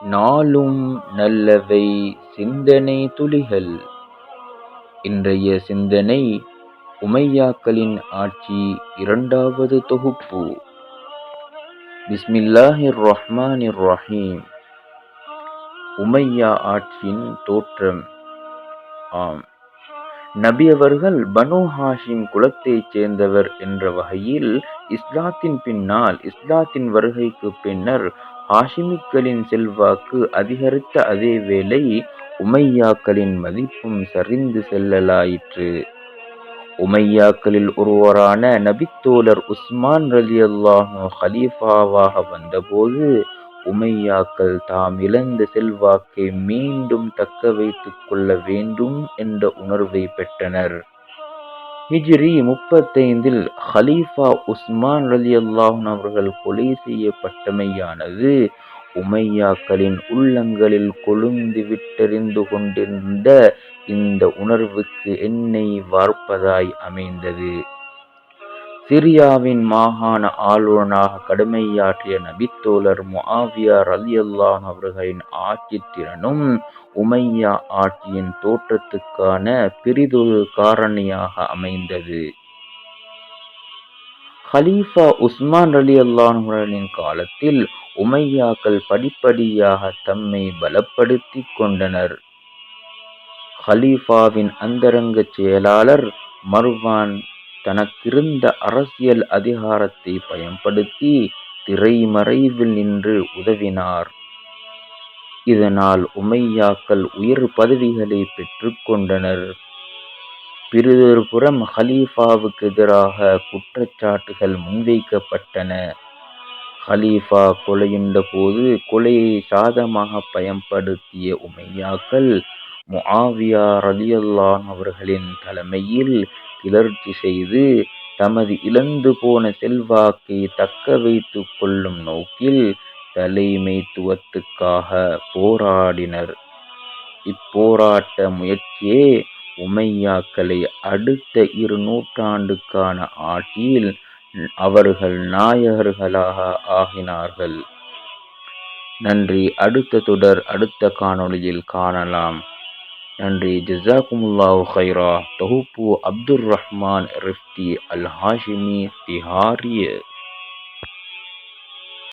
நாளும் நல்லவை சிந்தனை துளிகள். இன்றைய சிந்தனை உமையாக்களின் ஆட்சி இரண்டாவது தொகுப்பு. பிஸ்மில்லாஹிர் ரஹ்மானிர் ரஹீம் உமையா ஆட்சியின் தோற்றம். ஆம். நபி அவர்கள் பனு ஹாஷிம் குலத்தைச் சேர்ந்தவர் என்ற வகையில் இஸ்லாத்தின் பின்னால் இஸ்லாத்தின் வருகைக்கு பின்னர் ஹாஷிமிக்களின் செல்வாக்கு அதிகரித்த அதே வேளை உமையாக்களின் மதிப்பும் சரிந்து செல்லலாயிற்று. உமையாக்களில் ஒருவரான நபித்தோழர் உஸ்மான் ரலியல்லாஹு ஹலீஃபாவாக வந்தபோது உமையாக்கள் தாம் இழந்த செல்வாக்கை மீண்டும் தக்க வைத்துக் கொள்ள வேண்டும் என்ற உணர்வை பெற்றனர். ஹிஜ்ரி முப்பத்தைந்தில் ஹலீஃபா உஸ்மான் ரலியல்லாஹு அவர்கள் கொலை செய்யப்பட்டமையானது உமையாக்களின் உள்ளங்களில் கொழுந்து விட்டெறிந்து கொண்டிருந்த இந்த உணர்வுக்கு எண்ணெய் வார்ப்பதாய் அமைந்தது. சிரியாவின் மாகாண ஆளுநராக கடுமையாற்றிய நபித்தோழர் முஆவியா அல்லான் அவர்களின் ஆட்சி திறனும் உமையா ஆட்சியின் தோற்றத்துக்கான பிரிதொரு காரணியாக அமைந்தது. ஹலீஃபா உஸ்மான் அலி அவர்களின் காலத்தில் உமையாக்கள் படிப்படியாக தம்மை பலப்படுத்தி கொண்டனர். ஹலீஃபாவின் அந்தரங்க செயலாளர் மர்வான் தனக்கிருந்த அரசியல் அதிகாரத்தை பயன்படுத்தி திரைமறைவில் நின்று உதவினார். இதனால் உமையாக்கள் உயர் பதவிகளை பெற்றுக் கொண்டனர். பிறிதொரு புறம் ஹலீஃபாவுக்கு எதிராக குற்றச்சாட்டுகள் முன்வைக்கப்பட்டன. ஹலீஃபா கொலையுண்ட போது கொலையை சாதமாக பயன்படுத்திய உமையாக்கள் முஆவியா ரலியல்லாஹு அவர்களின் தலைமையில் கிளர்ச்சி செய்து தமது இழந்து போன செல்வாக்கை தக்க வைத்து கொள்ளும் நோக்கில் தலைமைத்துவத்துக்காக போராடினர். இப்போராட்ட முயற்சியே உமையாக்களை அடுத்த இரு நூற்றாண்டுக்கான ஆட்சியில் அவர்கள் நாயகர்களாக ஆகினார்கள். நன்றி. அடுத்த தொடர் அடுத்த காணொளியில் காணலாம். நன்றி ஜஸாக்குமுல்லாஹு ஹைரா தொகுப்பு அப்துர் ரஹ்மான் ரிஃப்தி அல் ஹாஷிமி திஹாரிய